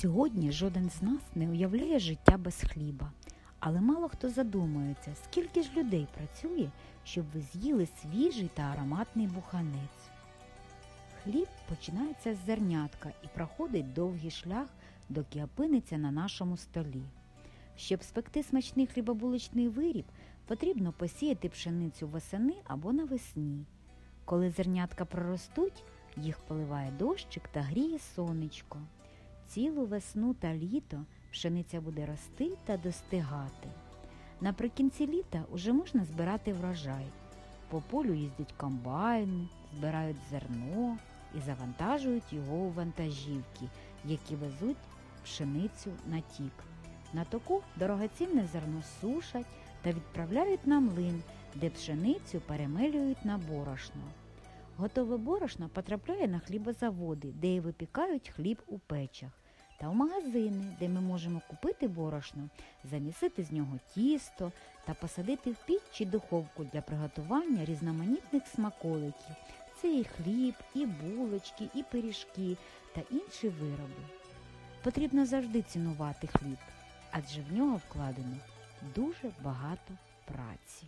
Сьогодні жоден з нас не уявляє життя без хліба, але мало хто задумується, скільки ж людей працює, щоб ви з'їли свіжий та ароматний буханець. Хліб починається з зернятка і проходить довгий шлях, доки опиниться на нашому столі. Щоб спекти смачний хлібобуличний виріб, потрібно посіяти пшеницю восени або навесні. Коли зернятка проростуть, їх поливає дощик та гріє сонечко. Цілу весну та літо пшениця буде рости та достигати. Наприкінці літа уже можна збирати врожай. По полю їздять комбайни, збирають зерно і завантажують його у вантажівки, які везуть пшеницю на тік. На току дорогоцінне зерно сушать та відправляють на млин, де пшеницю перемелюють на борошно. Готове борошно потрапляє на хлібозаводи, де і випікають хліб у печах, та в магазини, де ми можемо купити борошно, замісити з нього тісто та посадити в піч чи духовку для приготування різноманітних смаколиків. Це і хліб, і булочки, і пиріжки та інші вироби. Потрібно завжди цінувати хліб, адже в нього вкладено дуже багато праці.